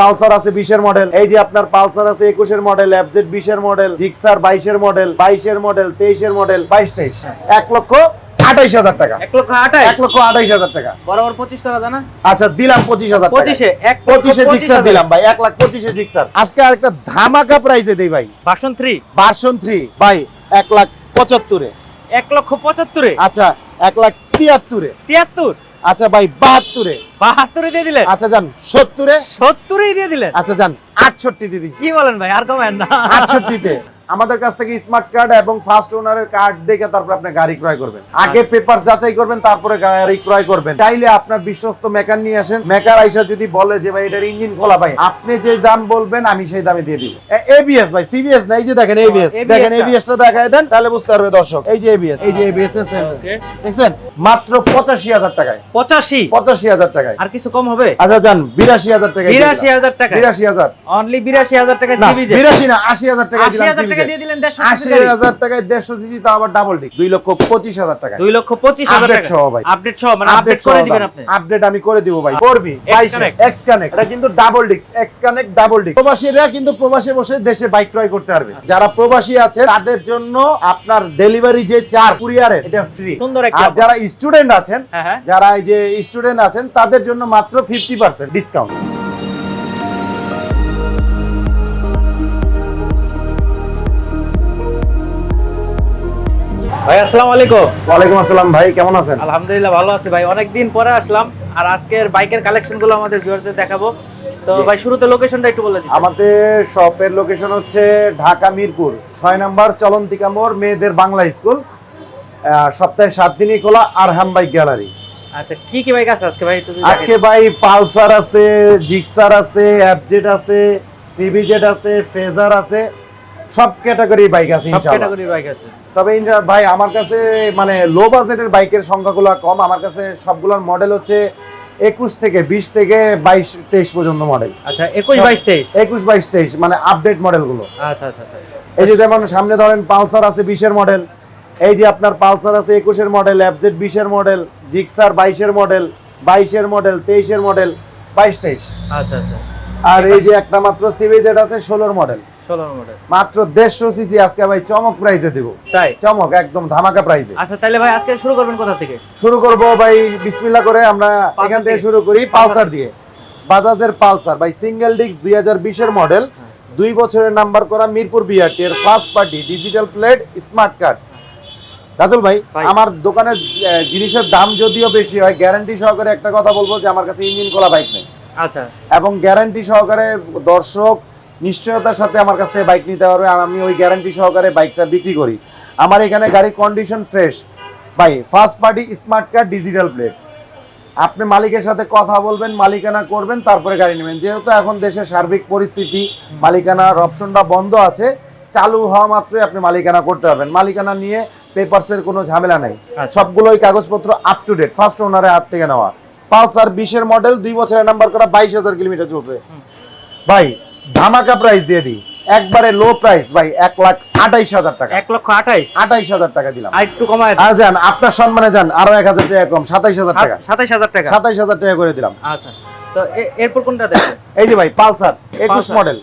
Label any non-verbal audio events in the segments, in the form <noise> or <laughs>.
Pulsar আছে বিশের model এই যে আপনার পালসার আছে একুশের মডেল এফজেড বিশের মডেল জিক্সার বাইশের মডেল বাইশের মডেল তেইশের মডেল বাইশ তেইশ। এক লক্ষ আঠাইশ হাজার টাকা। এক লক্ষ আঠাশ এক লক্ষ আঠাইশ হাজার টাকা। বরাবর পঁচিশ টাকা জানা আচ্ছা দিলাম পঁচিশ হাজার পঁচিশে এক পঁচিশে জিক্সার দিলাম ভাই এক লাখ পঁচিশে জিক্সার আজকে ধামাকা প্রাইজে দেই ভাই। ভার্সন থ্রি ভার্সন থ্রি ভাই এক লাখ পঁচাত্তরে। এক লক্ষ পঁচাত্তরে? আচ্ছা এক লাখ তিয়াত্তরে। তিয়াত্তর? আচ্ছা ভাই বাহাত্তরে। বাহাত্তরে দিয়ে দিলেন? আচ্ছা যান সত্তরে। সত্তরেই দিয়ে দিলেন? আচ্ছা যান আটষট্টি দিয়ে দিচ্ছি কি বলেন ভাই আর কমেন না। আটষট্টিতে। আমাদের কাছ থেকে স্মার্ট কার্ড এবং ফার্স্ট ওনারের কার্ড দেখে তারপর আপনি গাড়ি ক্রয় করবেন। আগে পেপার যাচাই করবেন তারপরে গাড়ি ক্রয় করবেন। চাইলে আপনার বিশ্বস্ত মেকার নিয়ে আসেন। মেকার আইসা যদি বলে যে ভাই এটার ইঞ্জিন খোলা ভাই আপনি যে দাম বলবেন আমি সেই দামে দিয়ে দিব। এবিএস ভাই সিবিএস না? এই যে দেখেন এবিএস দেখেন। এবিএস টা দেখায় দেন তাহলে বুঝতে পারবে দর্শক। এই যে এবিএস এই যে এবিএস Okay. দেখছেন? মাত্র পঁচাশি হাজার টাকায়। পঁচাশি? পঁচাশি হাজার টাকায়। আর কিছু কম হবে? আচ্ছা যান বিরাশি হাজার টাকা বিরাশি হাজার টাকা বিরাশি হাজার। অনলি বিরাশি হাজার টাকা বিরাশি না আশি হাজার টাকা আশি হাজার টাকায় দেড়শো সিসি তা আবার ডাবল ডিক দুই লক্ষ পঁচিশ হাজার টাকা দুই লক্ষ পঁচিশ হাজার টাকা। সহ ভাই। আপডেট সহ মানে আপডেট করে দিবেন আপনি। আপডেট আমি করে দিব ভাই। করবি এক্স কানেক্ট এটা কিন্তু ডাবল ডিক্স এক্স কানেক্ট ডাবল ডিক্স প্রবাসীরা কিন্তু প্রবাসে বসে দেশে বাইক ক্রয় করতে পারবে। যারা প্রবাসী আছে তাদের জন্য আপনার ডেলিভারি যে চার্জ কুরিয়ারের এটা ফ্রি আর যারা স্টুডেন্ট আছেন হ্যাঁ হ্যাঁ। যারা এই যে স্টুডেন্ট আছেন তাদের জন্য মাত্র ফিফটি পার্সেন্ট ডিসকাউন্ট ভাই আসসালামু আলাইকুম। ওয়ালাইকুম আসসালাম ভাই কেমন আছেন? আলহামদুলিল্লাহ ভালো আছি ভাই অনেকদিন পরে আসলাম আর আজকের বাইকের কালেকশনগুলো আমাদের ভিউয়ারদের দেখাবো। তো ভাই শুরুতে লোকেশনটা একটু বলে দিন। আমাদের শপের লোকেশন হচ্ছে ঢাকা মিরপুর ছয় নম্বর চলন্তিকা মোড় মেয়েদের বাংলা স্কুল। সপ্তাহে সাত দিনই খোলা আরহাম বাইক গ্যালারি। আচ্ছা কি কি বাইক আছে আজকে ভাই আজকে ভাই পালসার আছে জিক্সার আছে অ্যাপজেট আছে সিবিজেড আছে ফেজার আছে। সব ক্যাটাগরি বাইক আছে সব ক্যাটাগরির বাইক আছে। তবে ভাই আমার কাছে মানে লো বাজেটের বাইকের সংখ্যাগুলো কম। আমার কাছে সবগুলোর মডেল হচ্ছে একুশ থেকে বিশ থেকে বাইশ তেইশ পর্যন্ত মডেল আচ্ছা একুশ বাইশ তেইশ? একুশ বাইশ তেইশ মানে আপডেট মডেলগুলো আচ্ছা আচ্ছা আচ্ছা। এই যে যেমন সামনে ধরেন পালসার আছে বিশের মডেল এই যে আপনার পালসার আছে একুশের মডেল এফজেড বিশের মডেল জিক্সার বাইশের মডেল বাইশের মডেল তেইশের মডেল বাইশ তেইশ। আচ্ছা আচ্ছা। আর এই যে একটা মাত্র সিভিজেড আছে ষোলোর মডেল মাত্র দেড়শো সিসি আজকে ভাই চমক প্রাইসে দিব। তাই? চমক একদম ধামাকা প্রাইসে আচ্ছা তাহলে ভাই আজকে শুরু করবেন কোথা থেকে? শুরু করব ভাই বিসমিল্লাহ করে আমরা এখান থেকে। শুরু করি পালসার। দিয়ে। বাজাজের পালসার ভাই সিঙ্গেল ডিস্ক দুই হাজার বিশের মডেল দুই বছরের নাম্বার করা মিরপুর বিআরটি এর first party digital plate smart card Ratul ভাই ভাই। আমার দোকানের জিনিসের দাম যদিও বেশি হয় গ্যারান্টি সহকারে একটা কথা বলব যে আমার কাছে ইঞ্জিন খোলা বাইক নেই। আচ্ছা। এবং গ্যারান্টি সহকারে দর্শক নিশ্চয়তার সাথে আমার কাছ থেকে বাইক নিতে পারবে আর আমি ওই গ্যারান্টি সহকারে বাইকটা বিক্রি করি। আমার এখানে গাড়ির কন্ডিশন ফ্রেশ ভাই first party smart card digital plate আপনি মালিকের সাথে কথা বলবেন মালিকানা করবেন তারপরে গাড়ি নেবেন। যেহেতু এখন দেশের সার্বিক পরিস্থিতি মালিকানার অপশনটা বন্ধ আছে চালু হওয়া মাত্রই আপনি মালিকানা করতে পারবেন। মালিকানা নিয়ে পেপারসের কোনো ঝামেলা নেই। আচ্ছা। সবগুলোই কাগজপত্র আপ টু ডেট ফার্স্ট ওনারের হাত থেকে নেওয়া। পালসার বিশের মডেল দুই বছরের নাম্বার করা বাইশ হাজার কিলোমিটার চলছে। ভাই ধামাকা প্রাইস দিয়ে দিই। একবারে লো প্রাইস ভাই এক লাখ আঠাইশ হাজার টাকা। এক লক্ষ আঠাইশ? আঠাইশ হাজার টাকা দিলাম। আর একটু কমায় আর যান আপনার সম্মানে যান আরও এক হাজার টাকা কম সাতাইশ হাজার টাকা। সাতাইশ হাজার টাকা? সাতাইশ হাজার টাকা করে দিলাম। আচ্ছা। তো এরপর কোনটা দেখবেন? এই যে ভাই পালসার একুশ মডেল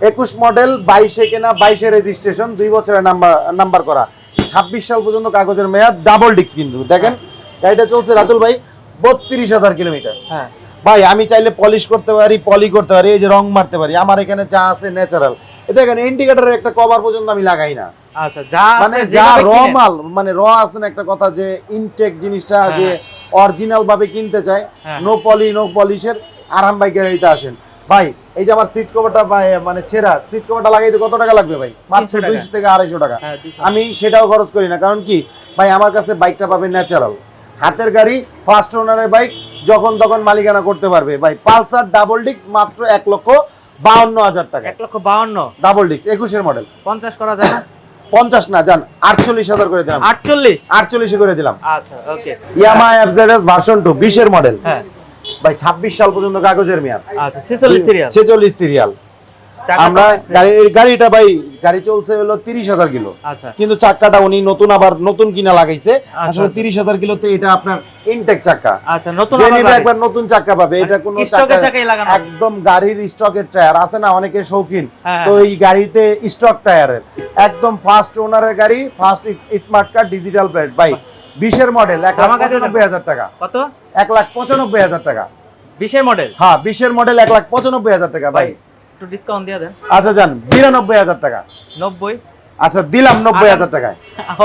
একুশ মডেল বাইশে কেনা বাইশে রেজিস্ট্রেশন দুই বছরের নাম্বার নাম্বার করা। ছাব্বিশ সাল পর্যন্ত কাগজের মেয়াদ ডাবল ডিস্ক কিন্তু। দেখেন গাড়িটা চলছে রাতুল ভাই বত্রিশ হাজার কিলোমিটার। হ্যাঁ। ভাই আমি চাইলে পলিশ করতে পারি পলি করতে পারি এই যে রং মারতে পারি। আমার এখানে যা আছে ন্যাচারাল দেখেন ইন্ডিকেটরের একটা কভার পর্যন্ত আমি লাগাই না। আচ্ছা যা মানে যা র মাল মানে র আছে না একটা কথা যে ইনটেক জিনিসটা হ্যাঁ, যে অরিজিনাল ভাবে কিনতে চায় হ্যাঁ। নো পলি নো পলিশের আরাম বাইক গাড়িতে আসেন। ভাই এই যে আমার সিট কভারটা মানে ছেঁড়া সিট কভারটা লাগাইতে কত টাকা লাগবে ভাই? মাত্র 300 দুইশো থেকে আড়াইশো টাকা। হ্যাঁ, 200 আমি সেটাও খরচ করি না কারণ কি? ভাই আমার কাছে বাইকটা পাবে ন্যাচারাল হাতের গাড়ি ফার্স্ট ওনারের বাইক যখন তখন মালিকানা করতে পারবে। ভাই পালসার ডাবল ডিস্ক মাত্র এক লক্ষ বাউন্ন হাজার টাকা এক লক্ষ বাউন্ন? ডাবল ডিস্ক একুশের মডেল পঞ্চাশ করা যায় না? পঞ্চাশ না যান আটচল্লিশ হাজার করে দিলাম। আটচল্লিশ? আটচল্লিশে করে দিলাম। আচ্ছা okay. Yamaha FZS version two বিশের মডেল হ্যাঁ। ভাই ছাব্বিশ সাল পর্যন্ত কাগজের মেয়াদ। আচ্ছা ছেচল্লিশ সিরিয়াল ছেচল্লিশ সিরিয়াল আমরা তো fresh। গাড়ি গাড়িটা ভাই গাড়ি চলছে হলো তিরিশ হাজার কিলো আচ্ছা কিন্তু চাক্কাটা উনি নতুন আবার নতুন কিনা লাগাইছে আচ্ছা, আসলে আচ্ছা। তিরিশ হাজার কিলোতে এটা আপনার ইনটেক চাক্কা আচ্ছা নতুন। একবার নতুন চাক্কা পাবে এটা কোনো। একদম গাড়ির স্টকের টায়ার আছে না অনেকে শৌখিন হ্যাঁ, তো। এই গাড়িতে স্টক টায়ারের একদম ফার্স্ট ওনারের গাড়ি first smart card digital plate ভাই বিশের মডেল এক লাখ। পঁচানব্বই হাজার টাকা কত এক লাখ পঁচানব্বই হাজার টাকা বিশের মডেল হ্যাঁ বিশের মডেল এক লাখ পঁচানব্বই হাজার টাকা ভাই একটু ডিসকাউন্ট দিয়ে দেন। আচ্ছা যান বিরানব্বই হাজার টাকা। নব্বই? আচ্ছা দিলাম নব্বই হাজার টাকায়।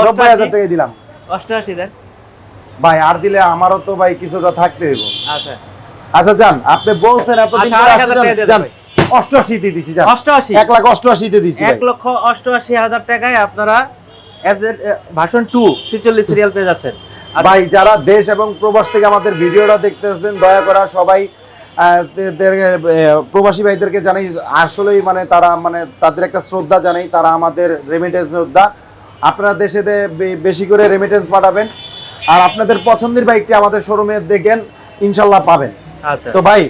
নব্বই হাজার টাকায় দিলাম। অষ্টআশি দেন। ভাই আর দিলে আমারও তো ভাই কিছুটা থাকতে হইব। আচ্ছা। আচ্ছা যান আপনি বলছেন এতদিন আচ্ছা, পরে আরেক আসছে হাজার যান, অষ্টআশিতে দিছি যান। অষ্টআশি? এক লাখ অষ্টআশিতে দিছি এক লক্ষ অষ্টআশি হাজার টাকায় আপনারা ভার্সন টু ছিচল্লিশ সিরিয়াল পেয়ে যাচ্ছেন। ভাই যারা দেশ এবং প্রবাস থেকে আমাদের ভিডিওটা দেখতেছেন দয়া করা সবাই প্রবাসী ভাইদেরকে জানাই আসলেই মানে তারা মানে তাদের একটা শ্রদ্ধা জানাই তারা আমাদের রেমিটেন্স শ্রদ্ধা। আপনারা দেশে বেশি করে রেমিটেন্স পাঠাবেন। আর আপনাদের পছন্দের বাইকটি আমাদের শোরুমে দেখেন ইনশাল্লাহ পাবেন। আচ্ছা। তো ভাই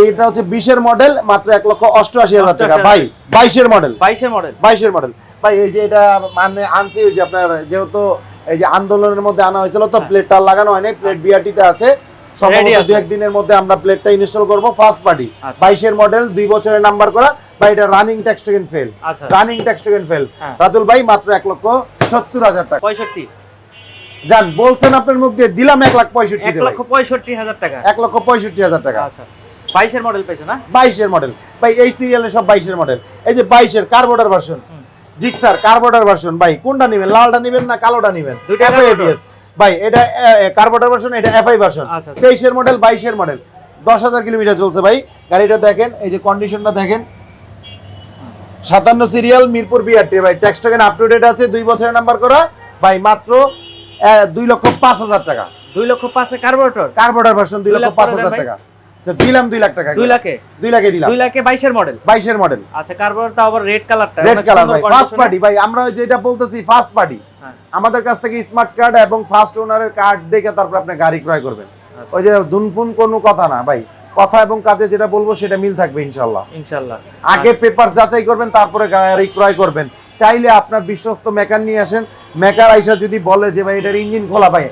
এইটা হচ্ছে বিশের মডেল মাত্র এক লক্ষ অষ্টআশি হাজার টাকা। ভাই বাইশের মডেল বাইশের মডেল বাইশের মডেল ভাই এই যে এটা মানে আনছি ওই যে আপনার যেহেতু এই যে আন্দোলনের মধ্যে আনা হয়েছিল তো হ্যাঁ। প্লেটটা লাগানো হয়নি প্লেট বিআরটিতে আছে। সম্ভবত দু একদিনের মধ্যে আমরা প্লেটটা ইনস্টল করব। ফার্স্ট পার্টি আচ্ছা। বাইশের মডেল দুই বছরের নাম্বার করা। বা এটা রানিং ট্যাক্স টোকেন ফেল আচ্ছা। রানিং ট্যাক্স টোকেন ফেল হ্যাঁ। রাতুল ভাই মাত্র এক লক্ষ সত্তর হাজার টাকা। পঁয়ষট্টি। যান বলছেন আপনার মুখ দিয়ে দিলাম এক লাখ পঁয়ষট্টি এক লক্ষ পঁয়ষট্টি হাজার টাকা। এক লক্ষ পঁয়ষট্টি হাজার টাকা। আচ্ছা। বাইশের মডেল পেয়েছে না? বাইশের মডেল ভাই এই সিরিয়ালের সব বাইশের মডেল এই যে বাইশের carburettor version. Gixxer carburettor version ভাই কোনটা নেবেন? লালটা নেবেন না কালোটা নেবেন? দুইটা ভাই এটা কার্বোর্ডার ভার্সন এটা এফআই ভার্সন আচ্ছা, আচ্ছা। তেইশের মডেল বাইশের মডেল দশ হাজার কিলোমিটার চলছে ভাই। গাড়িটা দেখেন এই যে কন্ডিশনটা দেখেন। সাতান্ন সিরিয়াল মিরপুর বিআরটি ভাই tax token up to date আছে দুই বছরের নাম্বার করা। ভাই মাত্র দুই লক্ষ পাঁচ হাজার টাকা। দুই লক্ষ পাঁচে কার্বোরেটর কার্বোর্ডার ভার্সন দুই লক্ষ পাঁচ হাজার। টাকা। আচ্ছা দিলাম দুই লাখ টাকা দুই লাখে? দুই লাখে দিলাম। দুই লাখে বাইশের মডেল বাইশের মডেল আচ্ছা কার্বোরেটর আবার রেড কালারটা রেড কালার ভাই। ফার্স্ট পার্টি ভাই। আমরা যেটা বলতেছি ফার্স্ট পার্টি। আমাদের কাছ থেকে স্মার্ট কার্ড এবং ফার্স্ট ওনারের কার্ড দেখে তারপর আপনি গাড়ি ক্রয় করবেন। আচ্ছা। ওই যে দুনফুন কোনো কথা না ভাই। কথা এবং কাজে যেটা বলব সেটা মিল থাকবে ইনশাল্লাহ ইনশাল্লাহ আগে পেপার যাচাই করবেন তারপরে গাড়ি ক্রয় করবেন। চাইলে আপনার বিশ্বস্ত মেকার নিয়ে আসেন। মেকার আইসা যদি বলে যে ভাই এটার ইঞ্জিন খোলা ভাই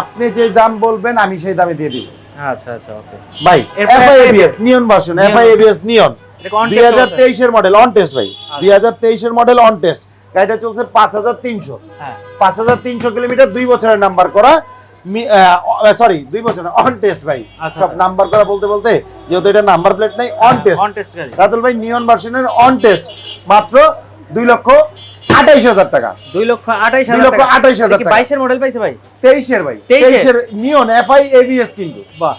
আপনি যে দাম বলবেন আমি সেই দামে দিয়ে দিব। আচ্ছা আচ্ছা ওকে। ভাই FI ABS neon version FI ABS neon. এটা on দুই হাজার তেইশের মডেল অন টেস্ট ভাই। আচ্ছা। দুই হাজার তেইশের মডেল অন টেস্ট গাড়িটা চলছে পাঁচ হাজার তিনশো। হ্যাঁ। পাঁচ হাজার তিনশো কিলোমিটার দুই বছরের নাম্বার করা। সরি দুই বছর অন টেস্ট ভাই। আচ্ছা, সব আচ্ছা। নাম্বার করা বলতে বলতে যেহেতু এটা নাম্বার প্লেট নাই অন টেস্ট রাতুল ভাই নিয়ন ভার্সনের অন টেস্ট মাত্র দুই লক্ষ আঠাইশ হাজার টাকা। দুই লক্ষ আঠাইশ দুই হাজার লক্ষ আঠাইশ হাজার। বাইশের মডেল পাইছে ভাই? তেইশের ভাই। তেইশের? তেইশের নিয়ন এফআই এবিএস কিন্তু। বাহ।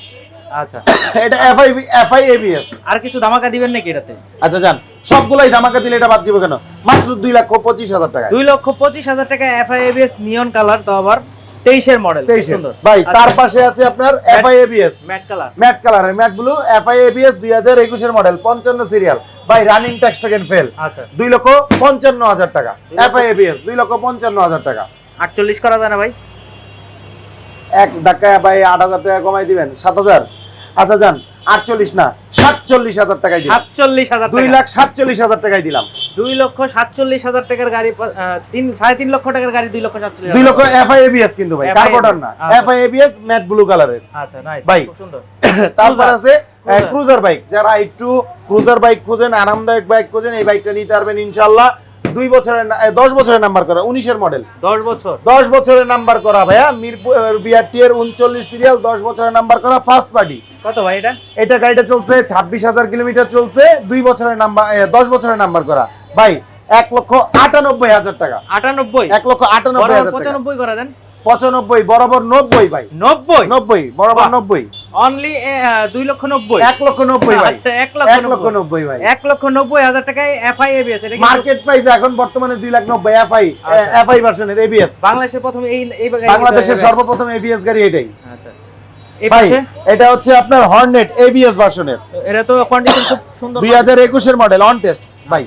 আচ্ছা। এটা এফআই এফআই এবিএস আর কিছু ধামাকা দিবেন নাকি এটাতে? আচ্ছা যান সবগুলাই ধামাকা দিলে এটা বাদ দিব কেন? মাত্র দুই লক্ষ পঁচিশ হাজার টাকা দুই লক্ষ পঁচিশ হাজার টাকা এফআইএবিএস নিয়ন কালার তো আবার তেইশের মডেল তেইশের। ভাই তার পাশে আছে আপনার FI ABS matte colour matte কালারের ম্যাট ব্লু এফআই এবিএস দুই হাজার একুশের মডেল পঞ্চান্ন সিরিয়াল ভাই রানিং ট্যাক্স টোকেন ফেল আচ্ছা। দুই লক্ষ পঞ্চান্ন হাজার টাকা। এফআই এবিএস দুই লক্ষ পঞ্চান্ন হাজার টাকা। আটচল্লিশ করা যায় না ভাই? এক ধাক্কায় ভাই আট হাজার টাকা কমাই দিবেন। সাত হাজার? আচ্ছা যান। আটচল্লিশ না সাতচল্লিশ হাজার টাকায় সাতচল্লিশ হাজার দুই লাখ সাতচল্লিশ হাজার টাকায় দিলাম। দুই লক্ষ সাতচল্লিশ হাজার টাকার গাড়ি তিন সাড়ে তিন লক্ষ টাকার গাড়ি দুই লক্ষ সাতচল্লিশ দুই লক্ষ এফআই এবিএস কিন্তু ভাই কার্বোটার না। আচ্ছা। এফআই এবিএস ম্যাট ব্লু কালারের আচ্ছা নাইস ভাই। সুন্দর। <coughs> তারপর আছে ক্রুজার বাইক যারা একটু ক্রুজার বাইক খোঁজেন আরামদায়ক বাইক খোঁজেন এই বাইকটা নিতে পারবেন ইনশাল্লাহ দুই বছরের দশ বছরের নাম্বার করা উনিশের মডেল দশ বছর। দশ বছরের নাম্বার করা ভাইয়া মিরপুর বিআরটি এর উনচল্লিশ সিরিয়াল দশ বছরের নাম্বার করা ফার্স্ট পার্টি কত ভাই এটা? এটা গাড়িটা চলছে ছাব্বিশ হাজার কিলোমিটার চলছে দুই বছরের নাম্বার দশ বছরের নাম্বার করা। ভাই এক লক্ষ আটানব্বই হাজার টাকা। আটানব্বই? এক লক্ষ আটানব্বই হাজার পঁচানব্বই করে দেন। পঁচানব্বই বরাবর নব্বই ভাই। নব্বই? নব্বই বরাবর নব্বই। অনলি দুই লক্ষ নব্বই। এক লক্ষ নব্বই ভাই। আচ্ছা এক লক্ষ নব্বই। ভাই। এক লক্ষ নব্বই হাজার টাকায় এফআইএবিএস এটা কিন্তু মার্কেট প্রাইস এখন বর্তমানে দুই লাখ নব্বই এফআই আচ্ছা। এফআই ভার্সনের এবিএস বাংলাদেশের প্রথম এই বাংলাদেশের সর্বপ্রথম এবিএস গাড়ি এটাই। আচ্ছা। ভাই এটা হচ্ছে আপনার হর্নেট এবিএস ভার্সনের এটা তো কন্ডিশন খুব সুন্দর দুই হাজার একুশের মডেল অন টেস্ট ভাই।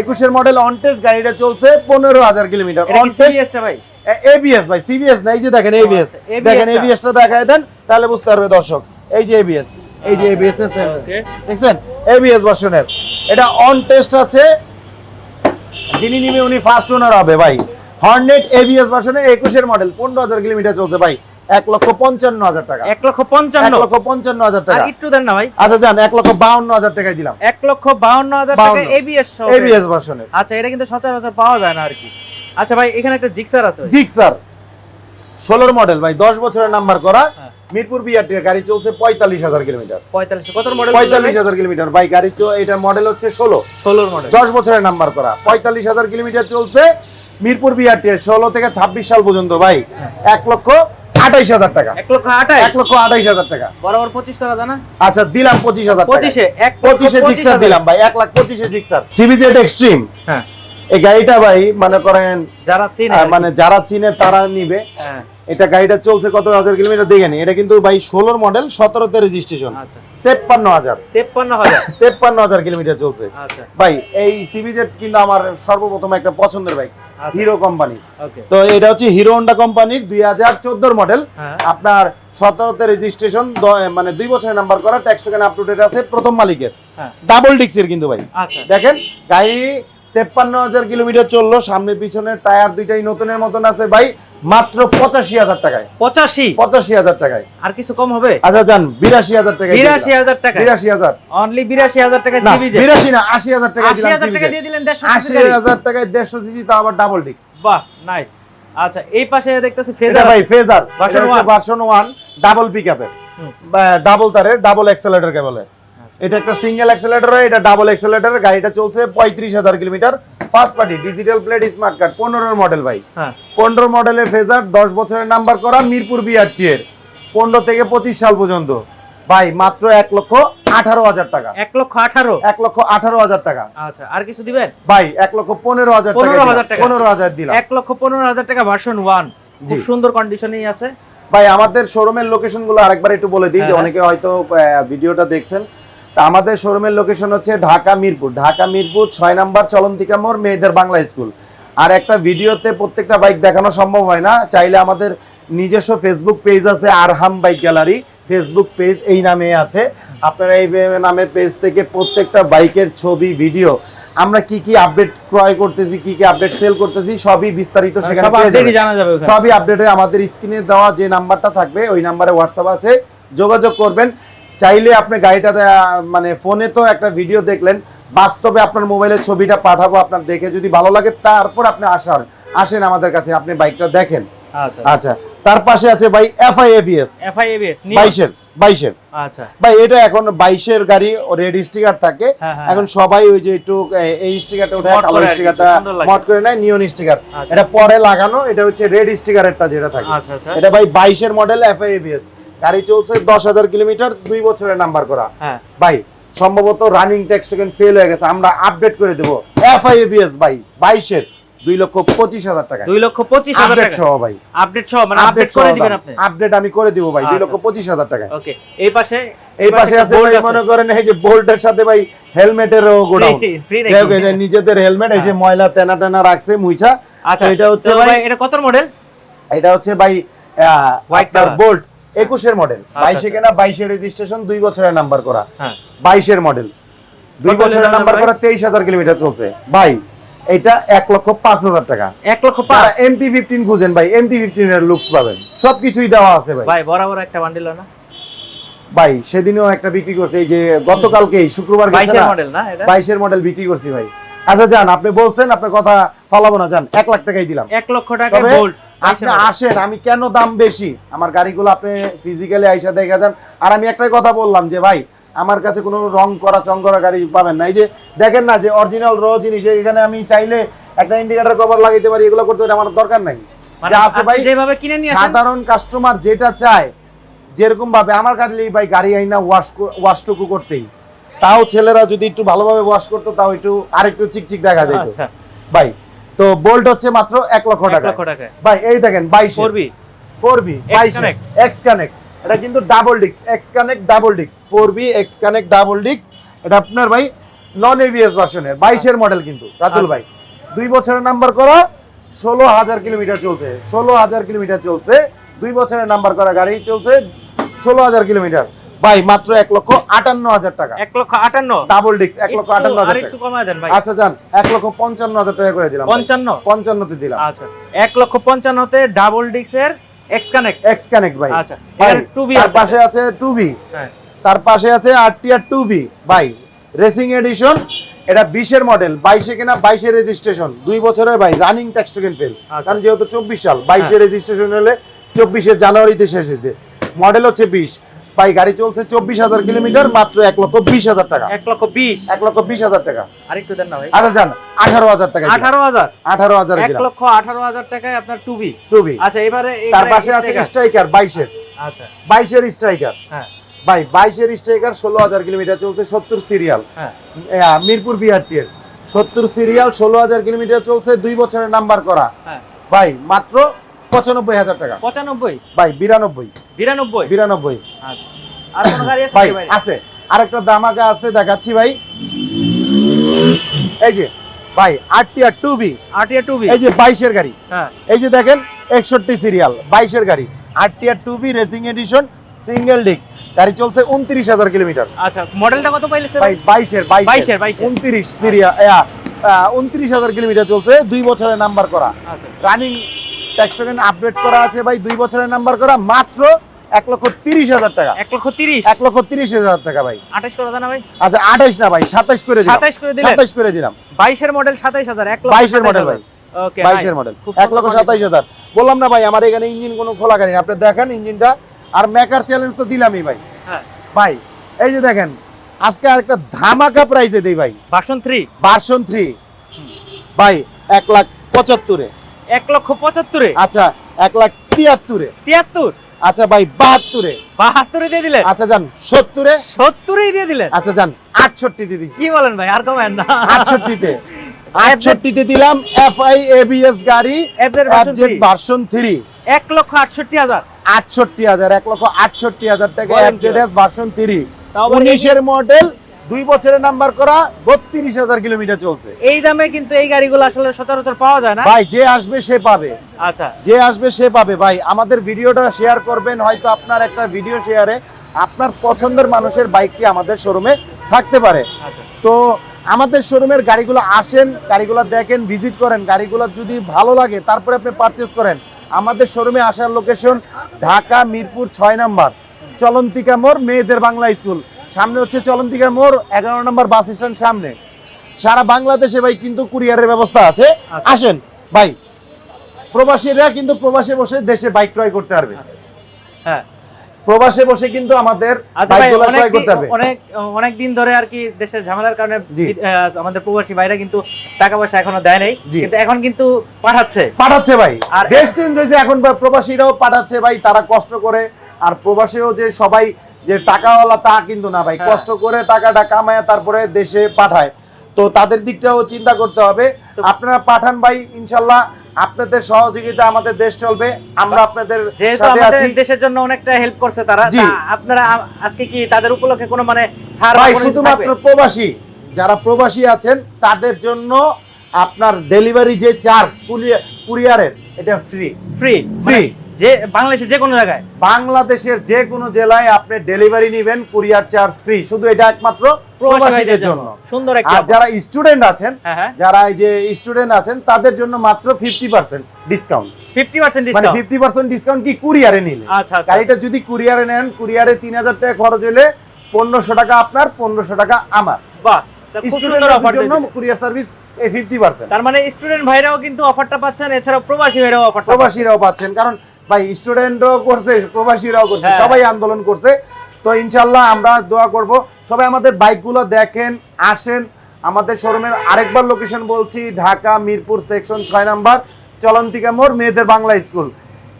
একুশের মডেল অন টেস্ট গাড়িটা চলছে পনেরো হাজার কিলোমিটার। অন টেস্ট ভাই? এবিএস ভাই সিবিএস না এই যে দেখেন এবিএস আচ্ছা, দেখেন টা। এবিএস টা দেখায় দেন তাহলে বুঝতে পারবে দর্শক এই যে এবিএস এই যে এবিএস ওকে দেখছেন এবিএস ভার্সনের এটা অন টেস্ট আছে যিনি নিবে উনি ফার্স্ট ওনার হবে ভাই হর্নেট এবিএস ভার্সনের একুশের মডেল পনেরো হাজার কিলোমিটার চলছে ভাই এক লক্ষ পঞ্চান্ন হাজার টাকা এক লক্ষ পঞ্চান্ন লক্ষ পঞ্চান্ন হাজার টাকা একটু দেন না ভাই আচ্ছা যান এক লক্ষ বাউন্ন হাজার টাকায় দিলাম এক লক্ষ বাউন্ন হাজার টাকা 52 এবিএস এবিএস ভার্সনের আচ্ছা এটা কিন্তু সচরাচর পাওয়া যায় না আর কি আচ্ছা ভাই এখানে একটা জিক্সার আছে। জিক্সার। ষোলোর মডেল ভাই দশ বছরের নাম্বার করা। হ্যাঁ। মিরপুর বিআরটির গাড়ি চলছে পঁয়তাল্লিশ হাজার কিলোমিটার। পঁয়তাল্লিশ কত মডেল পঁয়তাল্লিশ হাজার কিলোমিটার। ভাই গাড়ি তো এটার মডেল হচ্ছে ষোলো। ষোলোর মডেল দশ বছরের নাম্বার করা। পঁয়তাল্লিশ হাজার কিলোমিটার চলছে মিরপুর বিআরটি ষোলো থেকে ছাব্বিশ সাল পর্যন্ত ভাই এক লক্ষ আঠাইশ হাজার টাকা। এক লক্ষ এক লক্ষ আঠাইশ হাজার টাকা। বরাবর পঁচিশ আচ্ছা দিলাম পঁচিশ হাজার পঁচিশে এক পঁচিশে জিক্সার দিলাম ভাই এক লাখ পঁচিশে জিক্সার। সিবিজেড এক্সট্রিম হ্যাঁ। এই গাড়িটা ভাই মনে করেন যারা চিনে। মানে যারা চিনে তারা নিবে। হ্যাঁ। এটা গাড়িটা চলছে কত হাজার কিলোমিটার দেখে নি এটা কিন্তু ভাই ষোলোর মডেল সতেরোতে রেজিস্ট্রেশন আচ্ছা। তেপ্পান্ন হাজার। তেপ্পান্ন হাজার। <laughs> তেপ্পান্ন হাজার কিলোমিটার চলছে। আচ্ছা। ভাই এই সিবিজেড কিন্তু আমার সর্বপ্রথম একটা পছন্দের বাইক আচ্ছা। হিরো কোম্পানি তো এটা হচ্ছে হিরো হোন্ডা কোম্পানির দুই হাজার চোদ্দোর মডেল হ্যাঁ। আপনার সতেরোতে রেজিস্ট্রেশন মানে দুই বছরের নাম্বার করা tax token up to date আছে প্রথম মালিকের। হ্যাঁ। ডাবল ডিক্সের কিন্তু ভাই। আচ্ছা। দেখেন গাড়ি তেপ্পান্ন হাজার কিলোমিটার চলল। সামনে পিছনে টায়ার দুইটাই নতুনের মতন আছে ভাই। মাত্র পঁচাশি হাজার টাকায়। পঁচাশি? পঁচাশি হাজার টাকায়। আর কিছু কম হবে? আচ্ছা যান বিরাশি হাজার টাকায় বিরাশি হাজার টাকা বিরাশি হাজার। অনলি বিরাশি হাজার টাকা বিরাশি না আশি হাজার টাকা আশি হাজার টাকায় দেড়শো সিসি তা আবার ডাবল ডিক্স বাহ নাইস আচ্ছা এই পাশে দেখতেছি ফেজার ভাই ফেজার ভার্সন ওয়ান ডাবল পিকআপের। ডাবল তারের ডাবল এক্সেলেটর কেবলের এটা একটা সিঙ্গেল এক্সেলেটর এটা ডাবল এক্সেলেটর গাড়িটা চলছে পঁয়ত্রিশ হাজার kilometre first party digital plate smart card পনেরোর মডেল ভাই। হ্যাঁ। পনেরো মডেলের ফেজার দশ বছরের নাম্বার করা মিরপুর বিআরটি এর। পনেরো থেকে পঁচিশ সাল পর্যন্ত। ভাই মাত্র এক লক্ষ আঠারো হাজার টাকা। এক লক্ষ আঠারো? এক লক্ষ আঠারো হাজার টাকা। আচ্ছা আর কিছু দিবেন? ভাই এক লক্ষ পনেরো হাজার টাকা 15,000 টাকা। পনেরো হাজার দিলাম। এক লক্ষ পনেরো হাজার টাকা ভার্সন ওয়ান খুব। সুন্দর কন্ডিশনেই আছে। ভাই আমাদের শোরুমের লোকেশনগুলো আরেকবার একটু বলে দিই যে হ্যাঁ। অনেকে হয়তো ভিডিওটা দেখছেন। তা আমাদের শোরুমের লোকেশন হচ্ছে ঢাকা মিরপুর। ঢাকা মিরপুর ছয় নাম্বার চলন্তিকা মোড় মেয়েদের বাংলা স্কুল। আর একটা ভিডিওতে প্রত্যেকটা বাইক দেখানো সম্ভব হয় না। চাইলে আমাদের নিজস্ব ফেসবুক পেজ আছে Arham bike gallery Facebook page এই নামে আছে। আপনারা এই নামের পেজ থেকে প্রত্যেকটা বাইকের ছবি ভিডিও আমরা কি কি আপডেট ক্রয় করতেছি কি কি আপডেট সেল করতেছি সবই বিস্তারিত সেখানে জানা যাবে সবই আপডেটে আমাদের স্ক্রিনে দেওয়া যে নাম্বারটা থাকবে ওই নাম্বারে হোয়াটসঅ্যাপ আছে। যোগাযোগ করবেন। চাইলে আপনি গাড়িটাতে মানে ফোনে তো একটা ভিডিও দেখলেন বাস্তবে আপনার মোবাইলের ছবিটা পাঠাবো আপনার দেখে যদি ভালো লাগে তারপর আপনি আসার আসেন আমাদের কাছে আপনি বাইকটা দেখেন। আচ্ছা। আচ্ছা তার পাশে আছে ভাই এফআই এবিএস এফআই এবিএস বাইশের বাইশের। আচ্ছা। ভাই এটা এখন বাইশের গাড়ি রেড স্টিকার থাকে। হ্যাঁ, হ্যাঁ। এখন সবাই ওই যে একটু এই স্টিকারটা মড কালো করে স্টিকারটা। মট করে নেয় নিয়ন স্টিকার আচ্ছা। এটা পরে লাগানো এটা হচ্ছে রেড স্টিকারেরটা যেটা থাকে। আচ্ছা আচ্ছা। এটা ভাই বাইশের মডেল এফআইএবিএস গাড়ি চলছে দশ হাজার কিলোমিটার দুই বছরের নাম্বার করা। হ্যাঁ। ভাই সম্ভবত রানিং ট্যাক্স টোকেন ফেল হয়ে গেছে আমরা আপডেট করে দেবো। এফআইএবিএস ভাই বাইশের দুই লক্ষ পঁচিশ হাজার টাকা। দুই লক্ষ পঁচিশ হাজার টাকা। সহ ভাই। আপডেট সহ মানে আপডেট করে দিবেন আপনি। আপডেট আমি করে দিব ভাই দুই আচ্ছা, লক্ষ পঁচিশ হাজার টাকা। ওকে এই পাশে এই পাশে আছে ভাই মনে করেন এই যে বোল্টের সাথে ভাই হেলমেটেরও গোডাউন নিজেদের হেলমেট এই যে ময়লা তেনা টেনা রাখছে মুইছা। আচ্ছা এটা হচ্ছে ভাই এটা কত মডেল এটা হচ্ছে ভাই আপনার color। বোল্ট একুশের মডেল বাইশে আচ্ছা। কেনা বাইশে রেজিস্ট্রেশন দুই বছরের নাম্বার করা। হ্যাঁ। বাইশের মডেল দুই বছরের নাম্বার করা তেইশ হাজার কিলোমিটার চলছে। ভাই এটা এক লক্ষ পাঁচ হাজার টাকা। এক লক্ষ পাঁচ? এমটি ফিফটিন খুঁজেন ভাই এমটি ফিফটিন এর লুকস পাবেন। সবকিছুই দেওয়া আছে ভাই। ভাই বরাবর একটা বান্ডিল না? ভাই সেদিনও একটা বিক্রি করছে এই যে গতকালকেই শুক্রবার বাইশের মডেল না এটা? বাইশের মডেল বিক্রি করছি ভাই। আচ্ছা যান আপনি বলছেন আপনার কথা ফলাবো না যান এক লাখ টাকাই দিলাম। এক লক্ষ টাকা আপনি আসেন আমি কেন দাম বেশি? আমার গাড়িগুলো আপনি ফিজিক্যালি আইসা দেখা যান। আর আমি একটাই কথা বললাম যে ভাই আমার কাছে কোনো রং করা চং করা গাড়ি পাবেন না। এই যে দেখেন না যে অরিজিনাল র জিনিস এখানে আমি চাইলে একটা ইন্ডিকেটর কভার লাগাইতে পারি এগুলো করতে পারি আমার দরকার নাই। মানে যা আছে ভাই যেভাবে কিনে নিয়ে সাধারণ কাস্টমার যেটা চায় যেরকম ভাবে আমার গাড়ি ভাই গাড়ি আইনা ওয়াশ ওয়াশটুকু করতেই। তাও ছেলেরা যদি একটু ভালোভাবে ওয়াশ করতো তাও একটু আরেকটু চিকচিক দেখা যেত। আচ্ছা। ভাই তো বোল্ট হচ্ছে মাত্র এক লক্ষ টাকা ভাই এই দেখেন বাইশ। বাইশ। এক্স কানেক্ট এটা কিন্তু double disc X connect double disc X connect double disc এটা আপনার ভাই নন এবিএস ভার্সনের বাইশের মডেল কিন্তু। রাতুল আচ্ছা। ভাই দুই বছরের নাম্বার করা ষোলো হাজার কিলোমিটার চলছে। ষোলো হাজার কিলোমিটার চলছে দুই বছরের নাম্বার করা গাড়ি চলছে ষোলো হাজার কিলোমিটার। ভাই মাত্র এক লক্ষ আটান্ন হাজার টাকা। এক লক্ষ আটান্ন? ডাবল ডিস্ক এক লক্ষ আটান্ন হাজার টাকা। আচ্ছা যান এক লক্ষ পঞ্চান্ন হাজার টাকা করে দিলাম। পঞ্চান্ন? পঞ্চান্নতে দিলাম। আচ্ছা এক লক্ষ পঞ্চান্নতে ডাবল ডিক্সের এক্স কানেক্ট এক্স কানেক্ট ভাই আচ্ছা বি তার পাশে আছে টু বি হ্যাঁ। তার পাশে আছে আরটিআর টু ভি ভাই রেসিং এডিশন এটা বিশের মডেল বাইশে কিনা বাইশে রেজিস্ট্রেশন দুই বছরের ভাই রানিং ট্যাক্স টোকেন ফেল। কারণ যেহেতু চব্বিশ সাল বাইশে হ্যাঁ। রেজিস্ট্রেশন হলে চব্বিশে জানুয়ারিতে শেষ হয়েছে। মডেল হচ্ছে বিশ। ভাই গাড়ি চলছে চব্বিশ হাজার কিলোমিটার মাত্র এক লক্ষ বিশ হাজার টাকা। এক লক্ষ বিশ? এক লক্ষ বিশ হাজার টাকা। আরেকটু দেন না ভাই। আচ্ছা যান আঠারো হাজার টাকা আঠারো হাজার? আঠারো হাজার এক লক্ষ আঠারো হাজার টাকায় আপনার টু বি টু ভি আচ্ছা এবারে তার পাশে আছে স্ট্রাইকার বাইশের। আচ্ছা। বাইশের স্ট্রাইকার হ্যাঁ। ভাই বাইশের স্ট্রাইকার ষোলো হাজার কিলোমিটার চলছে সত্তর সিরিয়াল হ্যাঁ। মিরপুর বিআরটি এর সত্তর সিরিয়াল ষোলো হাজার কিলোমিটার চলছে দুই বছরের নাম্বার করা। হ্যাঁ। ভাই মাত্র পঁচানব্বই হাজার টাকা। পঁচানব্বই? ভাই বিরানব্বই। বিরানব্বই? বিরানব্বই। আচ্ছা। ভাই আছে। আরেকটা দামাকা আছে দেখাচ্ছি ভাই। এই যে ভাই আটটি আর টু ভি আটিয়া টু বি? এই যে বাইশের গাড়ি। হ্যাঁ। এই যে দেখেন একষট্টি সিরিয়াল বাইশের গাড়ি। RTR two V racing edition single disc. গাড়ি চলছে উনত্রিশ হাজার কিলোমিটার। আচ্ছা মডেলটা কত পাইলেছে ভাই? বাইশের বাইশের। উনত্রিশ সিরিয়া উনত্রিশ হাজার কিলোমিটার চলছে দুই বছরের নাম্বার করা। আচ্ছা। রানিং ট্যাক্স টোকেন আপডেট করা আছে ভাই দুই বছরের নাম্বার করা মাত্র এক লক্ষ তিরিশ হাজার টাকা। এক লক্ষ তিরিশ? এক লক্ষ তিরিশ হাজার টাকা ভাই। আঠাশ করে না ভাই। আচ্ছা আঠাইশ না ভাই সাতাইশ করে দিলাম। 27 করে? সাতাইশ করে দিলাম। বাইশের মডেল সাতাইশ হাজার এক লক্ষ 22 এর model ভাই। বাইশের মডেল এক লক্ষ সাতাইশ হাজার। বললাম না ভাই আমার এখানে ইঞ্জিন কোনো খোলা গাড়ি। আপনি দেখেন ইঞ্জিনটা। আর মেকার চ্যালেঞ্জ তো দিলামই ভাই। হ্যাঁ। ভাই এই যে দেখেন আজকে আরেকটা ধামাকা প্রাইজে দেই ভাই। ভার্সন থ্রি ভার্সন থ্রি ভাই এক লাখ পঁচাত্তরে। এক লক্ষ পঁচাত্তরে। আচ্ছা এক লাখ তিয়াত্তরে। তিয়াত্তর? আচ্ছা ভাই বাহাত্তরে। বাহাত্তরে দিয়ে দিলেন? আচ্ছা যান সত্তরে। সত্তরই দিয়ে দিলেন? আচ্ছা যান আটষট্টিতে দিছি। কি বলেন ভাই আর কমেন না। আটষট্টিতে। <laughs> আটষট্টিতে দিলাম এফ আই এবিএস গাড়ি ভার্সন থ্রি এক লক্ষ আটষট্টি হাজার। আটষট্টি হাজার এক লক্ষ আটষট্টি হাজার টাকা ভার্সন থ্রি উনিশের মডেল দুই বছরের নাম্বার করা বত্রিশ হাজার কিলোমিটার চলছে। এই দামে কিন্তু এই গাড়িগুলো আসলে সচরাচর পাওয়া যায় না? ভাই যে আসবে সে পাবে। আচ্ছা। যে আসবে সে পাবে। ভাই আমাদের ভিডিওটা শেয়ার করবেন হয়তো আপনার একটা ভিডিও শেয়ারে আপনার পছন্দের মানুষের বাইকটি আমাদের শোরুমে থাকতে পারে। আচ্ছা। তো আমাদের শোরুমের গাড়িগুলো আসেন গাড়িগুলো দেখেন ভিজিট করেন গাড়িগুলো যদি ভালো লাগে তারপরে আপনি পারচেস করেন। আমাদের শোরুমে আসার লোকেশন ঢাকা মিরপুর ছয় নাম্বার চলন্তিকা মোড় মেয়েদের বাংলা স্কুল সামনে হচ্ছে চলন্তিকা মোড় এগারো নম্বর বাস স্ট্যান্ড সামনে। সারা বাংলাদেশে ভাই কিন্তু কুরিয়ারের ব্যবস্থা আছে। আচ্ছা। আসেন ভাই প্রবাসীরা কিন্তু প্রবাসে বসে দেশে বাইক ক্রয় করতে পারবে। হ্যাঁ। প্রবাসে বসে কিন্তু আমাদের আচ্ছা বাইকগুলো অনেক ক্রয় করতে দিন- অনেক অনেক দিন ধরে আর কি দেশের ঝামেলার কারণে আমাদের প্রবাসী ভাইরা কিন্তু টাকা পয়সা এখনও দেয় নাই। কিন্তু এখন কিন্তু পাঠাচ্ছে। পাঠাচ্ছে ভাই। আর- দেশ চেঞ্জ হয়েছে এখন প্রবাসীরাও পাঠাচ্ছে ভাই তারা কষ্ট করে। আর প্রবাসীও যে সবাই যে টাকাওয়ালা তা কিন্তু না ভাই। হ্যাঁ। কষ্ট করে টাকাটা কামায় তারপরে দেশে পাঠায়। তো তাদের দিকটাও চিন্তা করতে হবে। আপনারা পাঠান ভাই ইনশাল্লাহ আপনাদের সহযোগিতা আমাদের দেশ চলবে। আমরা আপনাদের সাথে আছি। দেশের জন্য অনেকটা হেল্প করছে তারা আপনারা আজকে কি তাদের উপলক্ষে কোনো মানে ভাই শুধুমাত্র প্রবাসী যারা প্রবাসী আছেন তাদের জন্য আপনার ডেলিভারি যে চার্জ কুরিয়ারের এটা ফ্রি ফ্রি ফ্রি যে বাংলাদেশে যে কোনো জায়গায়? বাংলাদেশের যে কোনো জেলায় আপনি ডেলিভারি নেবেন কুরিয়ার চার্জ ফ্রি শুধু এটা একমাত্র প্রবাসীদের জন্য। সুন্দর একটা আর যারা স্টুডেন্ট আছেন হ্যাঁ হ্যাঁ। যারা এই যে স্টুডেন্ট আছেন তাদের জন্য মাত্র fifty percent discount fifty percent মানে ডিসকাউন্ট ফিফটি পার্সেন্ট ডিসকাউন্ট কি কুরিয়ারে নিলে? আচ্ছা আচ্ছা। গাড়িটা যদি কুরিয়ারে নেন কুরিয়ারে তিন হাজার টাকা খরচ হলে পনেরোশো টাকা আপনার পনেরোশো টাকা আমার। বাহ জন্য কুরিয়ার সার্ভিস এই তার মানে স্টুডেন্ট ভাইরাও কিন্তু অফারটা পাচ্ছেন এছাড়াও প্রবাসী ভাইরাও অফারটা প্রবাসীরাও পাচ্ছেন কারণ ভাই স্টুডেন্টও করছে প্রবাসীরাও করছে হ্যাঁ। সবাই আন্দোলন করছে। তো ইনশাল্লাহ আমরা দোয়া করব সবাই আমাদের বাইকগুলো দেখেন আসেন। আমাদের শোরুমের আরেকবার লোকেশন বলছি ঢাকা মিরপুর সেকশন ছয় নাম্বার চলন্তিকা মোড় মেয়েদের বাংলা স্কুল।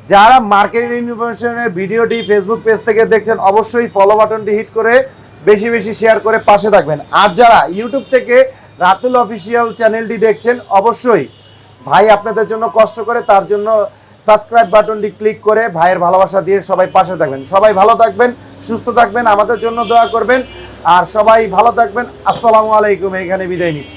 যারা মার্কেটিং ইনফরমেশনের ভিডিওটি ফেসবুক পেজ থেকে দেখছেন অবশ্যই ফলো বাটনটি হিট করে বেশি বেশি শেয়ার করে পাশে থাকবেন। আর যারা ইউটিউব থেকে রাতুল অফিসিয়াল চ্যানেলটি দেখছেন, অবশ্যই ভাই আপনাদের জন্য কষ্ট করে, তার জন্য সাবস্ক্রাইব বাটনটি ক্লিক করে ভাইয়ের ভালোবাসা দিয়ে সবাই পাশে থাকবেন। সবাই ভালো থাকবেন, সুস্থ থাকবেন, আমাদের জন্য দোয়া করবেন। আর সবাই ভালো থাকবেন। আসসালামু আলাইকুম, এখানে বিদায় নিচ্ছি।